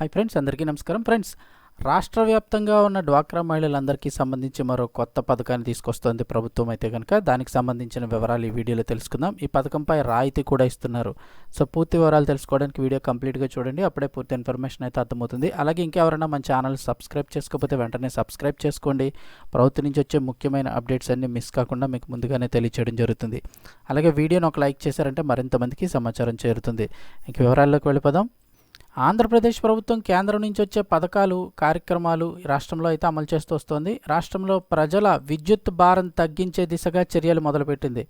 Hi friends అందరికీ నమస్కారం. Friends రాష్ట్ర వ్యాప్తంగా ఉన్న డ్వాక్రా మహిళలందరికీ సంబంధించి మరో కొత్త పథకాన్ని తీసుకొస్తుంది ప్రభుత్వం అయితే కనుక దానికి సంబంధించిన వివరాలు ఈ వీడియోలో తెలుసుకుందాం. ఈ పథకంపై రాయితీ కూడా ఇస్తున్నారు. సో పూర్తి వివరాలు తెలుసుకోవడానికి వీడియో కంప్లీట్గా చూడండి. అప్పుడే పూర్తి ఇన్ఫర్మేషన్ అయితే అర్థమవుతుంది. అలాగే ఇంకెవరైనా మన ఛానల్ సబ్స్క్రైబ్ చేసుకోకపోతే వెంటనే సబ్స్క్రైబ్ చేసుకోండి. ప్రభుత్వం నుంచి వచ్చే ముఖ్యమైన అప్డేట్స్ అన్ని మిస్ కాకుండా మీకు ముందుగానే తెలియచేయడం జరుగుతుంది. అలాగే వీడియోను ఒక లైక్ చేశారంటే మరింత మందికి సమాచారం చేరుతుంది. ఇంక వివరాల్లోకి వెళ్ళిపోదాం. ఆంధ్రప్రదేశ్ ప్రభుత్వం కేంద్రం నుంచి వచ్చే పథకాలు కార్యక్రమాలు రాష్ట్రంలో అయితే అమలు చేస్తూ వస్తోంది. రాష్ట్రంలో ప్రజల విద్యుత్ భారం తగ్గించే దిశగా చర్యలు మొదలుపెట్టింది.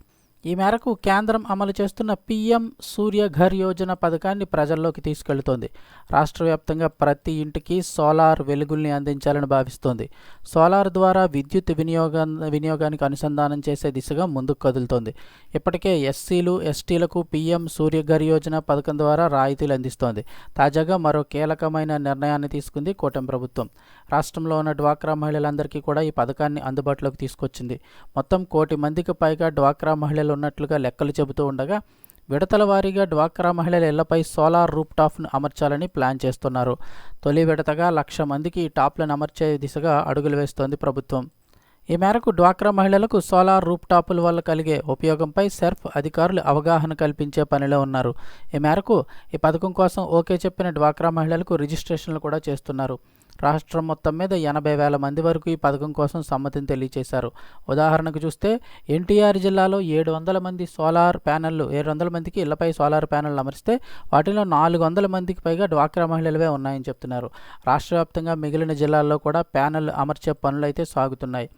ఈ మేరకు కేంద్రం అమలు చేస్తున్న పీఎం సూర్యఘర్ యోజన పథకాన్ని ప్రజల్లోకి తీసుకెళ్తోంది. రాష్ట్ర వ్యాప్తంగా ప్రతి ఇంటికి సోలార్ వెలుగుల్ని అందించాలని భావిస్తోంది. సోలార్ ద్వారా విద్యుత్ వినియోగ వినియోగానికి అనుసంధానం చేసే దిశగా ముందుకు కదులుతోంది. ఇప్పటికే ఎస్సీలు ఎస్టీలకు పీఎం సూర్యఘర్ యోజన పథకం ద్వారా రాయితీలు అందిస్తోంది. తాజాగా మరో కీలకమైన నిర్ణయాన్ని తీసుకుంది కూటమి ప్రభుత్వం. రాష్ట్రంలో ఉన్న డ్వాక్రా మహిళలందరికీ కూడా ఈ పథకాన్ని అందుబాటులోకి తీసుకొచ్చింది. మొత్తం కోటి మందికి పైగా డ్వాక్రా మహిళలు ఉన్నట్లుగా లెక్కలు చెబుతూ ఉండగా విడతల వారీగా డ్వాక్రా మహిళల ఇళ్ళపై సోలార్ రూప్ టాప్ను అమర్చాలని ప్లాన్ చేస్తున్నారు. తొలి విడతగా లక్ష మందికి ఈ టాప్లను అమర్చే దిశగా అడుగులు వేస్తోంది ప్రభుత్వం. ఈ మేరకు డ్వాక్రా మహిళలకు సోలార్ రూప్ టాపుల వల్ల కలిగే ఉపయోగంపై సెర్ఫ్ అధికారులు అవగాహన కల్పించే పనిలో ఉన్నారు. ఈ మేరకు ఈ పథకం కోసం ఓకే చెప్పిన డ్వాక్రా మహిళలకు రిజిస్ట్రేషన్లు కూడా చేస్తున్నారు. రాష్ట్రం మొత్తం మీద ఎనభై వేల మంది వరకు ఈ పథకం కోసం సమ్మతిని తెలియజేశారు ఉదాహరణకు చూస్తే ఎన్టీఆర్ జిల్లాలో ఏడు వందల మంది సోలార్ ప్యానెళ్ళు ఏడు వందల మందికి ఇళ్ళపై సోలార్ ప్యానెల్ అమరిస్తే వాటిలో నాలుగు వందల మందికి పైగా డ్వాక్రా మహిళలవే ఉన్నాయని చెప్తున్నారు. రాష్ట్ర వ్యాప్తంగా మిగిలిన జిల్లాల్లో కూడా ప్యానెల్ అమర్చే పనులైతే సాగుతున్నాయి.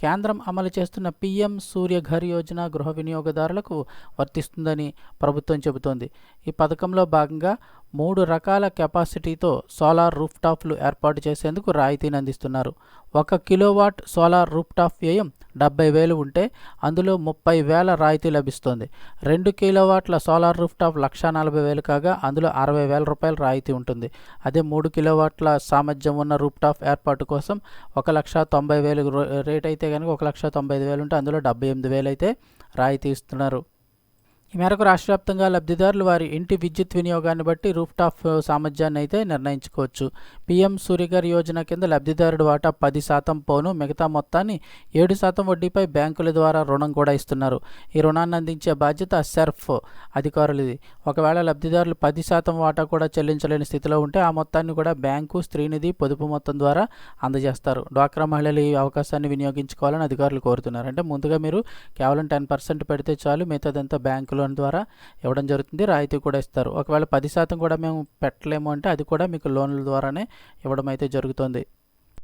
కేంద్రం అమలు చేస్తున్న పీఎం సూర్యఘర్ యోజన గృహ వినియోగదారులకు వర్తిస్తుందని ప్రభుత్వం చెబుతోంది. ఈ పథకంలో భాగంగా మూడు రకాల కెపాసిటీతో సోలార్ రూఫ్టాప్లు ఏర్పాటు చేసేందుకు రాయితీని అందిస్తున్నారు ఒక కిలోవాట్ సోలార్ రూఫ్టాప్ వ్యయం డెబ్బై వేలు ఉంటే అందులో ముప్పై వేల రాయితీ లభిస్తుంది. రెండు కిలోవాట్ల సోలార్ రూఫ్టాప్ లక్ష నలభై వేలు కాగా అందులో అరవై వేల రూపాయల రాయితీ ఉంటుంది. అదే మూడు కిలోవాట్ల సామర్థ్యం ఉన్న రూఫ్టాప్ ఏర్పాటు కోసం ఒక లక్ష తొంభై వేలు రేట్ అయితే కనుక ఒక లక్ష తొంభై ఐదు వేలు ఉంటే అందులో డెబ్బై ఎనిమిది వేలు అయితే రాయితీ ఇస్తున్నారు. ఈ మేరకు రాష్ట్ర వ్యాప్తంగా లబ్ధిదారులు వారి ఇంటి విద్యుత్ వినియోగాన్ని బట్టి రూఫ్ టాప్ సామర్థ్యాన్ని అయితే నిర్ణయించుకోవచ్చు. పీఎం సూర్యగారి యోజన కింద లబ్ధిదారుడు వాటా పది శాతం పోను మిగతా మొత్తాన్ని ఏడు శాతం వడ్డీపై బ్యాంకుల ద్వారా రుణం కూడా ఇస్తున్నారు. ఈ రుణాన్ని అందించే బాధ్యత సెర్ఫ్ అధికారులది. ఒకవేళ లబ్ధిదారులు పది శాతం వాటా కూడా చెల్లించలేని స్థితిలో ఉంటే ఆ మొత్తాన్ని కూడా బ్యాంకు స్త్రీనిధి పొదుపు మొత్తం ద్వారా అందజేస్తారు. డ్వాక్రా మహిళలు ఈ అవకాశాన్ని వినియోగించుకోవాలని అధికారులు కోరుతున్నారు. అంటే ముందుగా మీరు కేవలం టెన్ పర్సెంట్ పెడితే చాలు మిగతాదంతా బ్యాంకులో లోన్ ద్వారా ఇవ్వడం జరుగుతుంది. రాయితీ కూడా ఇస్తారు. ఒకవేళ పది శాతం కూడా మేము పెట్టలేము అంటే అది కూడా మీకు లోన్ల ద్వారానే ఇవ్వడం అయితే జరుగుతుంది.